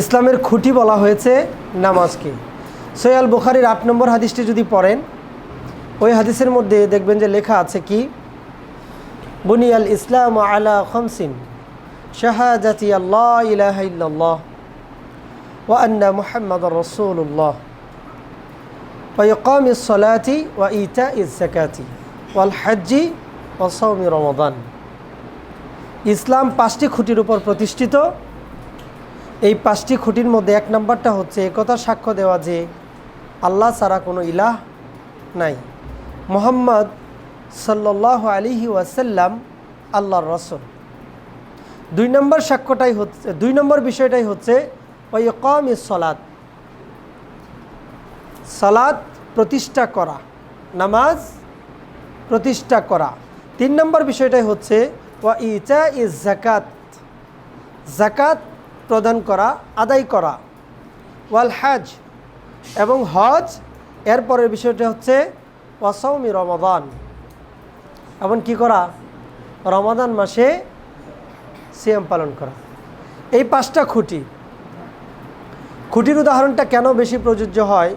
ইসলামের খুঁটি বলা হয়েছে নামাজকে। সৈয়াল বুখারির আট নম্বর হাদিসটি যদি পড়েন, ওই হাদিসের মধ্যে দেখবেন যে লেখা আছে কি? বুনিয়াল ইসলাম আলা খমসিন শাহাজাতি আল্লাহ ইলাহ ইল্লাল্লাহ, ওয়া আন্না মুহাম্মাদুর রাসূলুল্লাহ, ওয়া ইকামিস সালাতি ওয়া ইতাইজ যাকাতি, ওয়াল হজ্জি ওয়া সাওমি রমাদান। ইসলাম পাঁচটি খুঁটির উপর প্রতিষ্ঠিত। এই পাঁচটি খুঁটির মধ্যে এক নম্বরটা হচ্ছে একথা সাক্ষ্য দেওয়া যে আল্লাহ ছাড়া কোনো ইলাহ নাই। মোহাম্মদ সাল্লাহ আলিহি ওয়াসাল্লাম আল্লাহর রসুল। দুই নম্বর সাক্ষ্যটাই হচ্ছে, দুই নম্বর বিষয়টাই হচ্ছে ওই কম সলাদ সালাদ প্রতিষ্ঠা করা, নামাজ প্রতিষ্ঠা করা। তিন নম্বর বিষয়টাই হচ্ছে, ওয়া ইচা ইজ জাকাত জাকাত প্রদান করা, আদায় করা। ওয়াল হাজ এবং হজ এরপরের বিষয়টা হচ্ছে ওয়াসৌমি রমাদান। এবং কি করা? রমাদান মাসে সিয়াম পালন করা। এই পাঁচটা খুঁটি। খুঁটির উদাহরণটা কেন বেশি প্রযোজ্য হয়?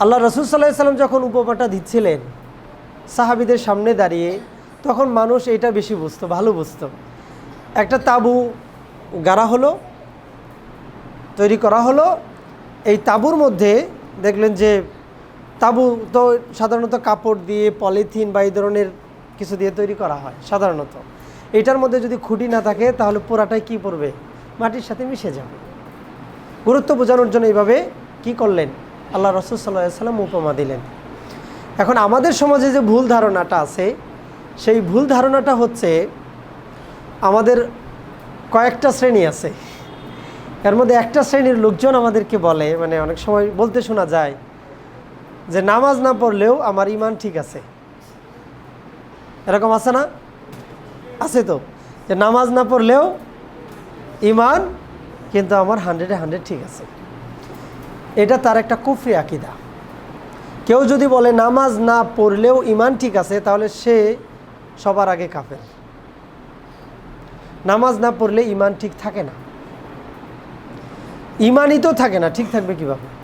আল্লাহ রসুল সাল্লাহ সাল্লাম যখন উপমাটা দিচ্ছিলেন সাহাবিদের সামনে দাঁড়িয়ে, তখন মানুষ এটা বেশি বুঝতো, ভালো বুঝতো। একটা তাবু গাড়া হলো, তৈরি করা হলো। এই তাঁবুর মধ্যে দেখলেন যে তাঁবু তো সাধারণত কাপড় দিয়ে, পলিথিন বা এই ধরনের কিছু দিয়ে তৈরি করা হয় সাধারণত। এটার মধ্যে যদি খুঁটি না থাকে, তাহলে পুরাটাই কি পড়বে? মাটির সাথে মিশে যাবে। গুরুত্ব বোঝানোর জন্য এইভাবে কি করলেন? আল্লাহ রসুল সাল্লাহ সাল্লাম উপমা দিলেন। এখন আমাদের সমাজে যে ভুল ধারণাটা আছে, সেই ভুল ধারণাটা হচ্ছে আমাদের কয়েকটা শ্রেণি আছে। এর মধ্যে একটা শ্রেণির লোকজন আমাদেরকে বলে মানে অনেক সময় বলতে শোনা যায় যে নামাজ না পড়লেও আমার ইমান ঠিক আছে। এরকম আছে না? আছে তো। যে নামাজ না পড়লেও ইমান কিন্তু আমার হান্ড্রেডে হান্ড্রেড ঠিক আছে। এটা তার একটা কুফরি আকিদা। কেউ যদি বলে নামাজ না পড়লেও ইমান ঠিক আছে, তাহলে সে সবার আগে কাফের। নামাজ না পড়লে ইমান ঠিক থাকে না। ইমানই তো থাকে না ঠিক থাকবে কীভাবে?